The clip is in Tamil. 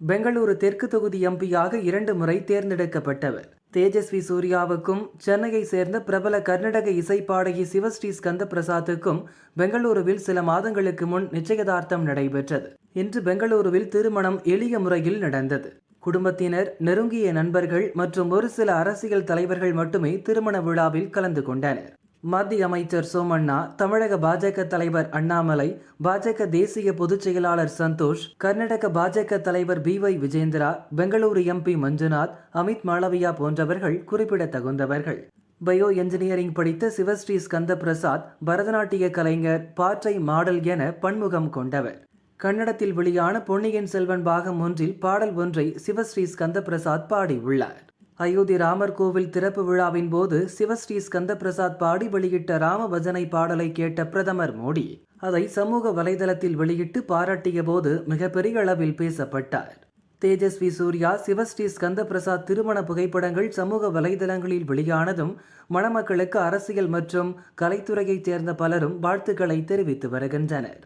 பெங்களூரு தெற்கு தொகுதி எம்பியாக இரண்டு முறை தேர்ந்தெடுக்கப்பட்டவர். தேஜஸ்வி சூர்யாவுக்கும் சென்னையை சேர்ந்த பிரபல கர்நாடக இசைப்பாடகி சிவஸ்ரீ ஸ்கந்த பிரசாத்துக்கும் பெங்களூருவில் சில மாதங்களுக்கு முன் நிச்சயதார்த்தம் நடைபெற்றது. இன்று பெங்களூருவில் திருமணம் எளிய முறையில் நடந்தது. குடும்பத்தினர் நெருங்கிய நண்பர்கள் மற்றும் ஒரு சில அரசியல் தலைவர்கள் மட்டுமே திருமண விழாவில் கலந்து கொண்டனர். மத்திய அமைச்சர் சோமண்ணா தமிழக பாஜக தலைவர் அண்ணாமலை பாஜக தேசிய பொதுச் செயலாளர் சந்தோஷ் கர்நாடக பாஜக தலைவர் B Y Vijayendra Bengaluru MP Manjunath Amit Malviya போன்றவர்கள் குறிப்பிடத்தகுந்தவர்கள். பயோ என்ஜினியரிங் படித்த சிவஸ்ரீ ஸ்கந்த பிரசாத் பரதநாட்டிய கலைஞர் பாற்றை மாடல் என பன்முகம் கொண்டவர். கன்னடத்தில் வெளியான பொன்னியின் செல்வன் பாகம் ஒன்றில் பாடல் ஒன்றை சிவஸ்ரீ ஸ்கந்த பிரசாத் பாடியுள்ளார். அயோத்தி ராமர் கோவில் திறப்பு விழாவின் போது சிவஸ்ரீ ஸ்கந்த பிரசாத் பாடி வெளியிட்ட ராம பஜனை பாடலை கேட்ட பிரதமர் மோடி அதை சமூக வலைதளத்தில் வெளியிட்டு பாராட்டிய போது மிகப்பெரிய அளவில் பேசப்பட்டார். தேஜஸ்வி சூர்யா சிவஸ்ரீ ஸ்கந்த பிரசாத் திருமண புகைப்படங்கள் சமூக வலைதளங்களில் வெளியானதும் மணமக்களுக்கு அரசியல் மற்றும் கலைத்துறையைச் சேர்ந்த பலரும் வாழ்த்துக்களை தெரிவித்து வருகின்றனர்.